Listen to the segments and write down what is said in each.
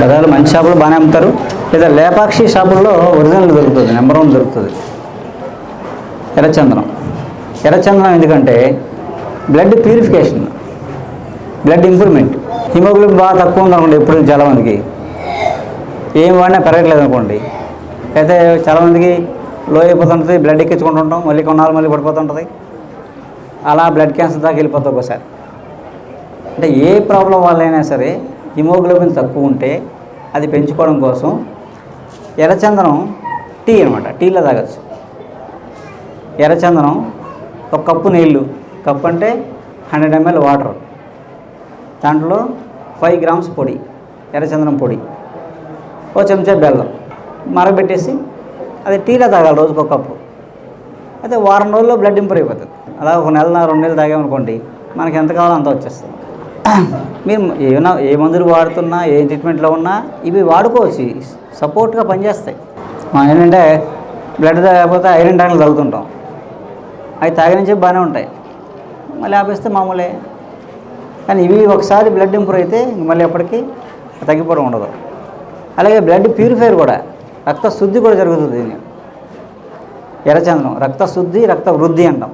బజార్లో మంచి షాపులు బాగానే అమ్ముతారు. లేదా లేపాక్షి షాపుల్లో ఒరిజినల్ దొరుకుతుంది నెంబర్ వన్ దొరుకుతుంది. ఎర్రచందనం. ఎర్రచందనం ఎందుకంటే blood purification blood improvement. Haemoglobin బాగా తక్కువ ఉందనుకోండి ఎప్పుడు చాలామందికి ఏం వాడినా పెరగట్లేదు అనుకోండి. అయితే చాలామందికి లో అయిపోతుంటుంది బ్లడ్ ఎక్కించుకుంటుంటాం మళ్ళీ కొన్నాళ్ళు మళ్ళీ పడిపోతుంటుంది. అలా బ్లడ్ క్యాన్సర్ దాకా వెళ్ళిపోతుంది ఒకసారి అంటే ఏ ప్రాబ్లం వాళ్ళైనా సరే హిమోగ్లోబిన్ తక్కువ ఉంటే అది పెంచుకోవడం కోసం ఎర్రచందనం టీ అనమాట టీలో తాగొచ్చు. ఎర్రచందనం ఒక కప్పు నీళ్ళు. కప్పు అంటే హండ్రెడ్ ఎంఎల్ వాటర్. దాంట్లో ఫైవ్ గ్రామ్స్ పొడి ఎర్రచందనం పొడి. ఓ చెంచా బెల్లం మరగబెట్టేసి అది టీలో తాగాలి రోజుకు ఒక కప్పు. అయితే వారం రోజుల్లో బ్లడ్ ఇంప్రూవ్ అయిపోతుంది. అలా ఒక నెల రెండు నెలలు తాగామనుకోండి మనకి ఎంత కావాలో అంత వచ్చేస్తుంది. మీరు ఏమైనా ఏ మందులు వాడుతున్నా ఏ ట్రీట్మెంట్లో ఉన్నా ఇవి వాడుకోవచ్చు. సపోర్ట్గా పనిచేస్తాయి. మనం ఏంటంటే బ్లడ్ తాగకపోతే ఐరన్ టానిక్లు తగ్గుతుంటాం అవి తాగిన బాగానే ఉంటాయి. మళ్ళీ ఆపేస్తే మామూలే. కానీ ఇవి ఒకసారి బ్లడ్ ఇంప్రూవ్ అయితే మళ్ళీ ఎప్పటికీ తగ్గిపోవడం ఉండదు. అలాగే బ్లడ్ ప్యూరిఫైర్ కూడా రక్త శుద్ధి కూడా జరుగుతుంది దీన్ని ఎర్రచందనం రక్త శుద్ధి రక్త వృద్ధి అంటాం.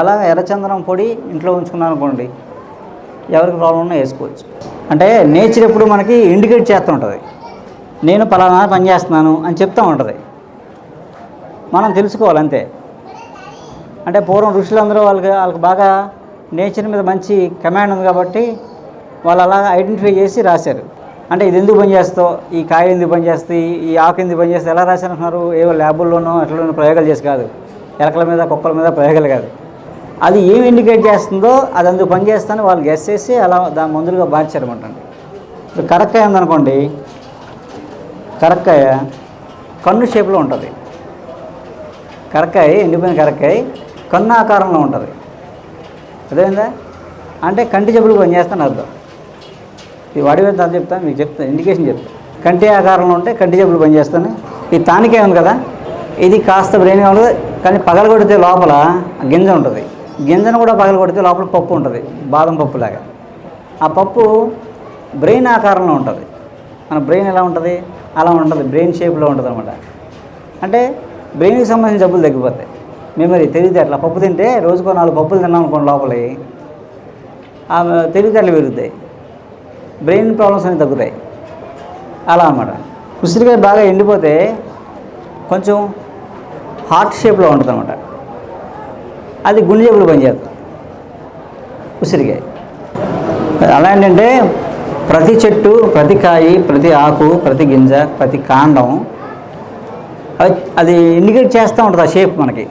అలా ఎర్రచందనం పొడి ఇంట్లో ఉంచుకున్నాను అనుకోండి ఎవరికి ప్రాబ్లం ఉన్నా వేసుకోవచ్చు. అంటే నేచర్ ఎప్పుడు మనకి ఇండికేట్ చేస్తూ ఉంటుంది. నేను పలానా పని చేస్తున్నాను అని చెప్తూ ఉంటుంది. మనం తెలుసుకోవాలి అంతే. అంటే పూర్వం ఋషులందరూ వాళ్ళకి వాళ్ళకి బాగా నేచర్ మీద మంచి కమాండ్ ఉంది కాబట్టి వాళ్ళు అలా ఐడెంటిఫై చేసి రాశారు. అంటే ఇది ఎందుకు పనిచేస్తావు ఈ కాయ ఎందుకు పనిచేస్తాయి ఈ ఆకు ఎందుకు పనిచేస్తే ఎలా రాశారంటున్నారు? ఏవో ల్యాబుల్లోనో అట్లలోనో ప్రయోగాలు చేసి కాదు. ఎలకల మీద కుక్కల మీద ప్రయోగాలు కాదు. అది ఏమి ఇండికేట్ చేస్తుందో అది అందుకు పనిచేస్తుందని వాళ్ళు గెస్ చేసి అలా దాని మందులుగా మార్చారన్నమాట. ఇప్పుడు కరక్కాయ ఉందనుకోండి కరక్కాయ కన్ను షేప్లో ఉంటుంది. కరక్కాయ ఎండిపోయిన కరక్కాయ కన్ను ఆకారంలో ఉంటుంది. అదేందా అంటే కంటి జబ్బులు పనిచేస్తాను అర్థం. ఇది వాడి వేద్దాం చెప్తాను మీకు చెప్తాను ఇండికేషన్ చెప్తాను కంటి ఆకారంలో ఉంటే కంటి జబ్బులు పనిచేస్తాను ఇది తానికే ఉంది కదా ఇది కాస్త బ్రెయిన్గా ఉంటుంది కానీ పగలగొడితే లోపల గింజ ఉంటుంది. గింజను కూడా పగలగొడితే లోపల పప్పు ఉంటుంది బాదం పప్పులాగా. ఆ పప్పు బ్రెయిన్ ఆకారంలో ఉంటుంది. మన బ్రెయిన్ ఎలా ఉంటుంది? అలా ఉంటుంది బ్రెయిన్ షేప్లో ఉంటుంది అనమాట అంటే బ్రెయిన్కి సంబంధించిన జబ్బులు తగ్గిపోతాయి. మెమరీ తెలివితేటలు పప్పు తింటే రోజుకో నాలుగు పప్పులు తిన్నాం అనుకోండి లోపలి ఆ తెలివితేటలు పెరుగుతాయి. బ్రెయిన్ ప్రాబ్లమ్స్ అనేవి తగ్గుతాయి. అలా అనమాట ఉసిరికాయ బాగా ఎండిపోతే కొంచెం హార్ట్ షేప్లో ఉంటుంది అనమాట అది గుండె జబ్బులు పనిచేస్తుంది. ఉసిరికాయ అలా ఏంటంటే ప్రతి చెట్టు ప్రతి కాయి ప్రతి ఆకు ప్రతి గింజ ప్రతి కాండం అది అది ఇండికేట్ చేస్తూ ఉంటుంది ఆ షేప్ మనకి.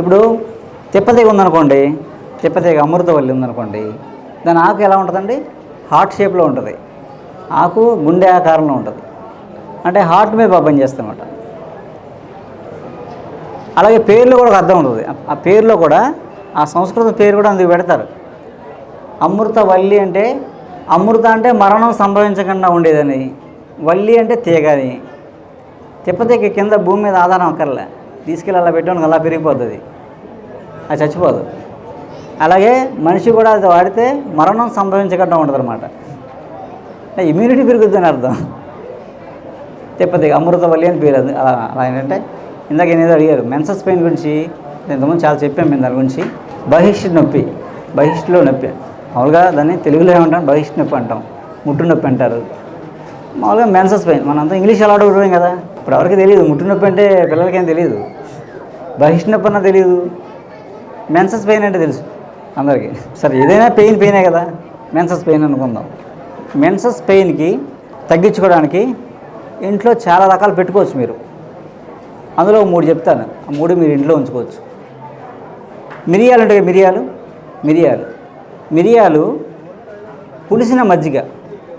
ఇప్పుడు తిప్పతీగ ఉందనుకోండి తిప్పతీగ అమృతవల్లి ఉందనుకోండి దాని ఆకు ఎలా ఉంటుందండి? హార్ట్ షేప్లో ఉంటుంది. ఆకు గుండె ఆకారంలో ఉంటుంది. అంటే హార్ట్ మీద పని చేస్తామన్నమాట అలాగే పేర్లో కూడా ఒక అర్థం ఉంటుంది. ఆ- పేరులో కూడా ఆ సంస్కృత పేరు కూడా అందుకు పెడతారు. అమృత వల్లి అంటే అమృత అంటే మరణం సంభవించకుండా ఉండేదని వల్లి అంటే తీగ అని తిప్పతీగ కింద భూమి మీద ఆధారం అక్కర్లే. తీసుకెళ్ళి అలా పెట్టడానికి అలా పెరిగిపోతుంది. అది చచ్చిపోదు. అలాగే మనిషి కూడా అది వాడితే మరణం సంభవించకుండా ఉంటుంది అనమాట ఇమ్యూనిటీ పెరుగుతుందని అర్థం. తిప్పతీగ అమృతవల్లి అని పేరు అది. అలా అలా ఏంటంటే ఇందాక ఏదో అడిగారు. మెన్సస్ పెయిన్ గురించి నేను ఇంతకుముందు చాలా చెప్పాను మేము దాని గురించి. బహిష్టు నొప్పి. బహిష్టులో నొప్పి. మామూలుగా దాన్ని తెలుగులో ఏమంటాం? బహిష్ నొప్పి అంటాం. ముట్టు నొప్పి అంటారు. మామూలుగా మెన్సస్ పెయిన్. మనంతా ఇంగ్లీష్ అలవాటు ఉంటాం కదా. ఇప్పుడు ఎవరికి తెలియదు. ముట్టు నొప్పి అంటే పిల్లలకేం తెలియదు. బహిష్టు నొప్పి అన్నా తెలియదు. మెన్సస్ పెయిన్ అంటే తెలుసు అందరికీ. సరే ఏదైనా పెయిన్ పెయినే కదా. మెన్సస్ పెయిన్ అనుకుందాం. మెన్సస్ పెయిన్కి తగ్గించుకోవడానికి ఇంట్లో చాలా రకాలు పెట్టుకోవచ్చు మీరు. అందులో మూడు చెప్తాను. ఆ మూడు మీరు ఇంట్లో ఉంచుకోవచ్చు. మిరియాలు ఉంటాయి మిరియాలు? మిరియాలు. మిరియాలు పులిసిన మజ్జిగ.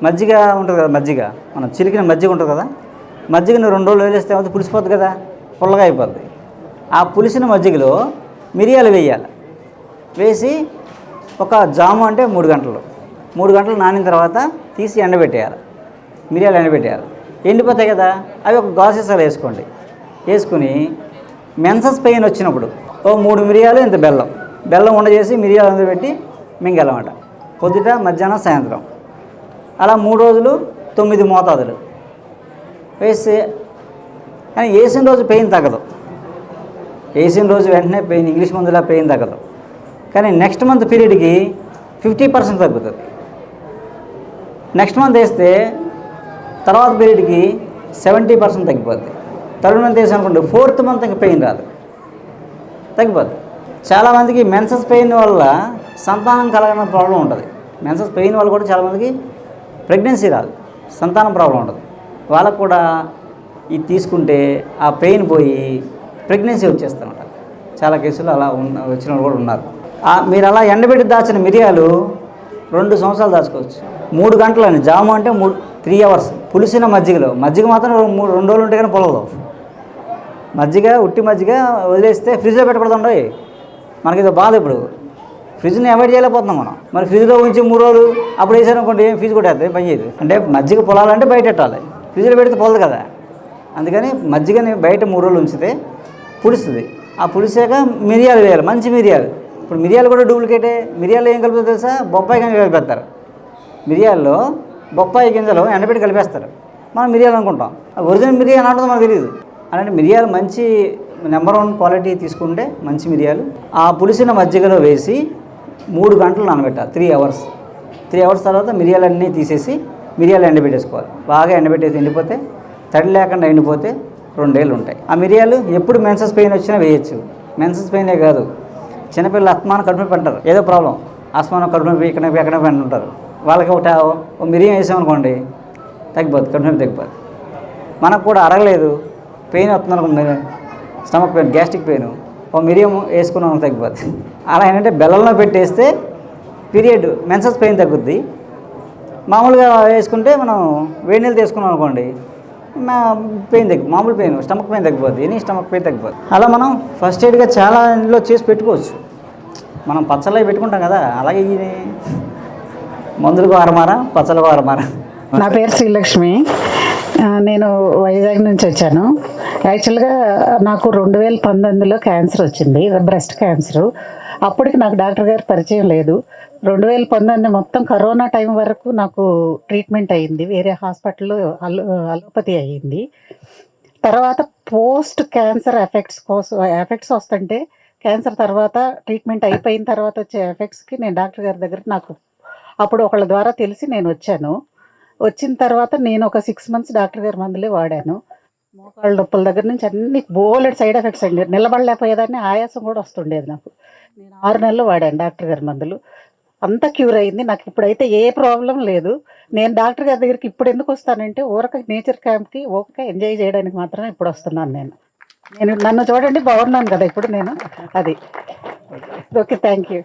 మజ్జిగ ఉంటుంది కదా మజ్జిగ? మనం చిలికిన మజ్జిగ ఉంటుంది కదా? మజ్జిగను రెండు రోజులు వేలేస్తే అది పులిసిపోద్ది కదా? పుల్లగా అయిపోద్ది. ఆ పులిసిన మజ్జిగలో మిరియాలు వేయాలి. వేసి ఒక జాము అంటే మూడు గంటలు. మూడు గంటలు నానిన తర్వాత తీసి ఎండబెట్టేయాలి. మిరియాలు ఎండబెట్టేయాలి. ఎండిపోతాయి కదా? అవి ఒక గాసెసాలు వేసుకోండి. వేసుకుని మెన్సస్ పెయిన్ వచ్చినప్పుడు ఓ మూడు మిరియాలు ఇంత బెల్లం. బెల్లం ఉండజేసి మిరియాలు అందులో పెట్టి మింగలమాట పొద్దుట మధ్యాహ్నం సాయంత్రం. అలా మూడు రోజులు తొమ్మిది మోతాదులు. వేస్తే కానీ వేసిన రోజు పెయిన్ తగ్గదు. వేసిన రోజు వెంటనే పెయిన్ ఇంగ్లీష్ మందులా పెయిన్ తగ్గదు. కానీ నెక్స్ట్ మంత్ పీరియడ్కి ఫిఫ్టీ పర్సెంట్ తగ్గుతుంది. నెక్స్ట్ మంత్ వేస్తే తర్వాత పీరియడ్కి సెవెంటీ పర్సెంట్ తగ్గిపోద్ది. థర్డ్ మంత్ అనుకోండి ఫోర్త్ మంత్ ఇంకా పెయిన్ రాదు. తగ్గిపోద్ది చాలామందికి మెన్సెస్ పెయిన్ వల్ల సంతానం కలగని ప్రాబ్లం ఉంటుంది. మెన్సెస్ పెయిన్ వల్ల కూడా చాలామందికి ప్రెగ్నెన్సీ రాదు. సంతానం ప్రాబ్లం ఉంటుంది. వాళ్ళకు కూడా ఇది తీసుకుంటే ఆ పెయిన్ పోయి ప్రెగ్నెన్సీ వచ్చేస్తామట చాలా కేసులు అలా ఉన్న వచ్చిన వాళ్ళు కూడా ఉన్నారు. మీరు అలా ఎండబెట్టి దాచిన మిరియాలు రెండు సంవత్సరాలు దాచుకోవచ్చు. మూడు గంటలని జాము అంటే మూడు త్రీ అవర్స్ పులిసిన మజ్జిగలో. మజ్జిగ మాత్రం మూడు రెండు రోజులు ఉంటే కానీ పొలదు మజ్జిగ ఉట్టి మజ్జిగ వదిలేస్తే ఫ్రిడ్జ్లో పెట్టకూడదు ఉండవు మనకి ఇది బాధ ఇప్పుడు. ఫ్రిడ్జ్ని అవాయిడ్ చేయలేకపోతున్నాం మనం. మరి ఫ్రిడ్జ్లో ఉంచి మూడు రోజులు అప్పుడు వేసారనుకోండి ఏం ఫ్రిడ్జ్ కొట్టేది? పని చేయదు. అంటే మజ్జిగ పొలాలంటే బయట పెట్టాలి. ఫ్రిడ్జ్లో పెడితే పొలదు కదా. అందుకని మజ్జిగని బయట మూడు రోజులు ఉంచితే పులుస్తుంది. ఆ పులిసాక మిరియాలు వేయాలి. మంచి మిరియాలు. ఇప్పుడు మిరియాలు కూడా డూప్లికేటే. మిరియాలు ఏం కలుపుతుందో తెలుసా? బొప్పాయి గింజలు కలిపేస్తారు. మిరియాల్లో బొప్పాయి గింజలు ఎండబెట్టి కలిపేస్తారు. మనం మిరియాలు అనుకుంటాం. ఆ ఒరిజినల్ మిరియాలు అంటుందో మనకు తెలియదు అలాంటి మిరియాలు మంచి నెంబర్ వన్ క్వాలిటీ తీసుకుంటే మంచి మిరియాలు. ఆ పులిసిన మజ్జిగలో వేసి మూడు గంటలు నానబెట్టాలి త్రీ అవర్స్. త్రీ అవర్స్ తర్వాత మిరియాలన్నీ తీసేసి మిరియాలు ఎండబెట్టేసుకోవాలి. బాగా ఎండబెట్టేసి ఎండిపోతే తడి లేకుండా ఎండిపోతే రెండేళ్ళు ఉంటాయి. ఆ మిరియాలు ఎప్పుడు మెన్సెస్ పెయిన్ వచ్చినా వేయచ్చు. మెన్సెస్ పెయినే కాదు. చిన్నపిల్లలు అస్మానం కడుపు నొప్పి అంటారు. ఏదో ప్రాబ్లం. అస్మానం కడుపు ఇక్కడ ఎక్కడ నొప్పి వాళ్ళకి ఒకటి ఓ మిరియం వేసామనుకోండి తగ్గిపోద్ది కడుపు తగ్గిపోద్ది. మనకు కూడా అరగలేదు. పెయిన్ వస్తుంది అనుకోండి స్టమక్ పెయిన్ గ్యాస్ట్రిక్ పెయిన్. ఓ మిరియం వేసుకున్నాం తగ్గిపోద్ది అలా ఏంటంటే బెల్లంలో పెట్టేస్తే పీరియడ్ మెన్సెస్ పెయిన్ తగ్గుద్ది. మామూలుగా వేసుకుంటే మనం వేడి నీళ్ళు తీసుకున్నాం అనుకోండి మా పెయిన్ తగ్గి మామూలు పెయిన్ స్టమక్ పెయిన్ తగ్గిపోద్ది. ఎనీ స్టమక్ పెయిన్ తగ్గిపోద్ది. అలా మనం ఫస్ట్ ఎయిడ్గా చాలా ఇంట్లో చేసి పెట్టుకోవచ్చు. మనం పచ్చళ్ళవి పెట్టుకుంటాం కదా అలాగే ఇది మందులకు వారమారా పచ్చళ్ళకు వారమారా నా పేరు శ్రీలక్ష్మి. నేను వైజాగ్ నుంచి వచ్చాను. యాక్చువల్గా నాకు రెండు వేల పంతొమ్మిదిలో క్యాన్సర్ వచ్చింది బ్రెస్ట్ క్యాన్సర్ అప్పటికి నాకు డాక్టర్ గారు పరిచయం లేదు. రెండు వేల పంతొమ్మిది మొత్తం కరోనా టైం వరకు నాకు ట్రీట్మెంట్ అయ్యింది వేరే హాస్పిటల్లో అలో అలోపతి అయ్యింది. తర్వాత పోస్ట్ క్యాన్సర్ ఎఫెక్ట్స్ కోసం ఎఫెక్ట్స్ వస్తుంటే క్యాన్సర్ తర్వాత ట్రీట్మెంట్ అయిపోయిన తర్వాత వచ్చే ఎఫెక్ట్స్కి నేను డాక్టర్ గారి దగ్గర నాకు అప్పుడు ఒకళ్ళ ద్వారా తెలిసి నేను వచ్చాను. వచ్చిన తర్వాత నేను ఒక సిక్స్ మంత్స్ డాక్టర్ గారి మందులే వాడాను. మోకాళ్ళ నొప్పుల దగ్గర నుంచి అన్ని బోలెడ్ సైడ్ ఎఫెక్ట్స్ అండి. నిలబడలేకపోయేదాన్ని ఆయాసం కూడా వస్తుండేది నాకు. నేను ఆరు నెలలు వాడాను డాక్టర్ గారి మందులు. అంతా క్యూర్ అయింది. నాకు ఇప్పుడైతే ఏ ప్రాబ్లం లేదు. నేను డాక్టర్ గారి దగ్గరికి ఇప్పుడు ఎందుకు వస్తానంటే ఊరక నేచర్ క్యాంప్కి ఊరక ఎంజాయ్ చేయడానికి మాత్రమే ఇప్పుడు వస్తున్నాను నేను. నేను నన్ను చూడండి బాగున్నాను కదా ఇప్పుడు నేను. అది. Okay thank you